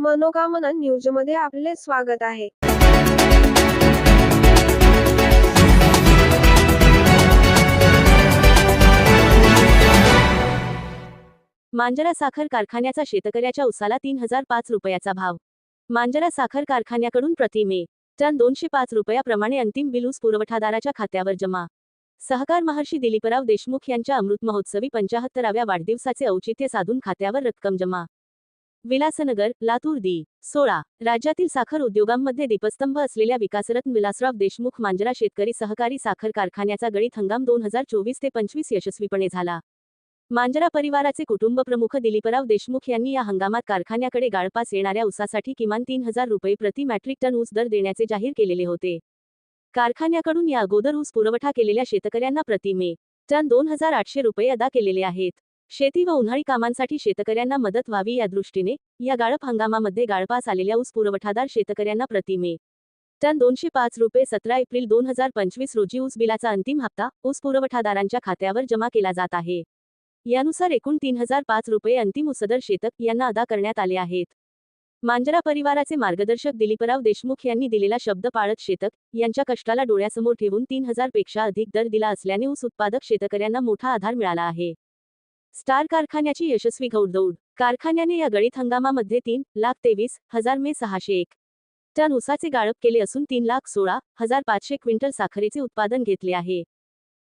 मनोकामना न्यूजमध्ये आपले स्वागत आहे. मांजरा साखर कारखान्याचा शेतकऱ्याच्या उसाला तीन हजार पाच रुपयाचा भाव. मांजरा साखर कारखान्याकडून प्रति मे टन दोनशे पाच रुपयाप्रमाणे अंतिम बिल ऊस पुरवठादाराच्या खात्यावर जमा. सहकार महर्षी दिलीपराव देशमुख यांच्या अमृत महोत्सवी पंचाहत्तराव्या वाढदिवसाचे औचित्य साधून खात्यावर रक्कम जमा. विलासनगर लातूर दि सोळा. राज्यातील साखर उद्योगांमध्ये दीपस्तंभ असलेल्या विकासरत्न विलासराव देशमुख मांजरा शेतकरी सहकारी साखर कारखान्याचा गळीत हंगाम दोन हजार चोवीस ते पंचवीस यशस्वीपणे झाला. मांजरा परिवाराचे कुटुंब प्रमुख दिलीपराव देशमुख यांनी या हंगामात कारखान्याकडे गाळपास येणाऱ्या ऊसासाठी किमान तीन हजार रुपये प्रति मॅट्रिक टन ऊस दर देण्याचे जाहीर केलेले होते. कारखान्याकडून या अगोदर ऊस पुरवठा केलेल्या शेतकऱ्यांना प्रति मे टन दोन हजार आठशे रुपये अदा केलेले आहेत. शेती व उन्हाळी कामांसाठी शेतकऱ्यांना मदत व्हावी या दृष्टीने या गाळप हंगामामध्ये गाळपास आलेल्या ऊस पुरवठादार शेतकऱ्यांना प्रति मे टन दोनशे पाच रुपये सतरा एप्रिल दोन हजार पंचवीस रोजी ऊस बिलाचा अंतिम हप्ता ऊस पुरवठादारांच्या खात्यावर जमा केला जात आहे. यानुसार एकूण तीन हजार पाच रुपये अंतिम उसदर शेतक यांना अदा करण्यात आले आहेत. मांजरा परिवाराचे मार्गदर्शक दिलीपराव देशमुख यांनी दिलेला शब्द पाळत शेतक यांच्या कष्टाला डोळ्यासमोर ठेवून तीन हजारपेक्षा अधिक दर दिला असल्याने ऊस उत्पादक शेतकऱ्यांना मोठा आधार मिळाला आहे. स्टार कारखान्याची यशस्वी घौडदौड. कारखान्याने या गळीत हंगामामध्ये तीन लाख तेवीस हजार मे सहाशे एक. टन उसाचे गाळप केले असून तीन लाख सोळा हजार पाचशे क्विंटल साखरेचे उत्पादन घेतले आहे.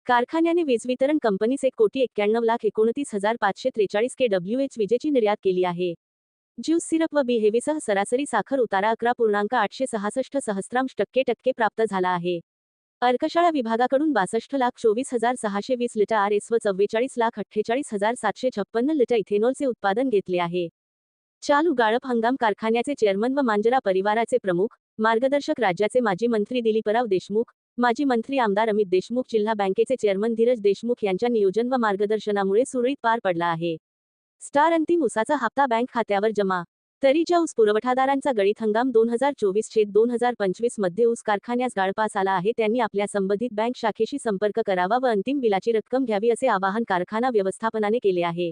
कारखान्याने वीज वितरण कंपनीस एक कोटी एक्क्याण्णव लाख एकोणतीस हजार पाचशे त्रेचाळीस के डब्ल्यू एच विजेची निर्यात केली आहे. ज्यूस सिरप व बिहेवीसह सरासरी साखर उतारा अकरा पूर्णांक आठशे सहासष्ट सहस्रांश टक्के टक्के प्राप्त झाला आहे. अर्कशाळा विभागाकडून बासष्ट लाख चोवीस हजार सहाशे वीस लिटर आर एस व चव्वेचाळीस लाख अठ्ठेचाळीस हजार सातशे छप्पन्न लिटर इथेनॉलचे उत्पादन घेतले आहे. चालू गाळप हंगाम कारखान्याचे चेअरमन व मांजरा परिवाराचे प्रमुख मार्गदर्शक राज्याचे माजी मंत्री दिलीपराव देशमुख माजी मंत्री आमदार अमित देशमुख जिल्हा बँकेचे चेअरमन धीरज देशमुख यांच्या नियोजन व मार्गदर्शनामुळे सुरळीत पार पडला आहे. स्टार अंतिम उसाचा हप्ता बँक खात्यावर जमा तरीच्या ऊस पुरवठादारांचा गळीत हंगाम दोन हजार चोवीस छेद दोन हजार पंचवीसमध्ये ऊस कारखान्यास गाळपास आला आहे. त्यांनी आपल्या संबंधित बँक शाखेशी संपर्क करावा व अंतिम बिलाची रक्कम घ्यावी असे आवाहन कारखाना व्यवस्थापनाने केले आहे.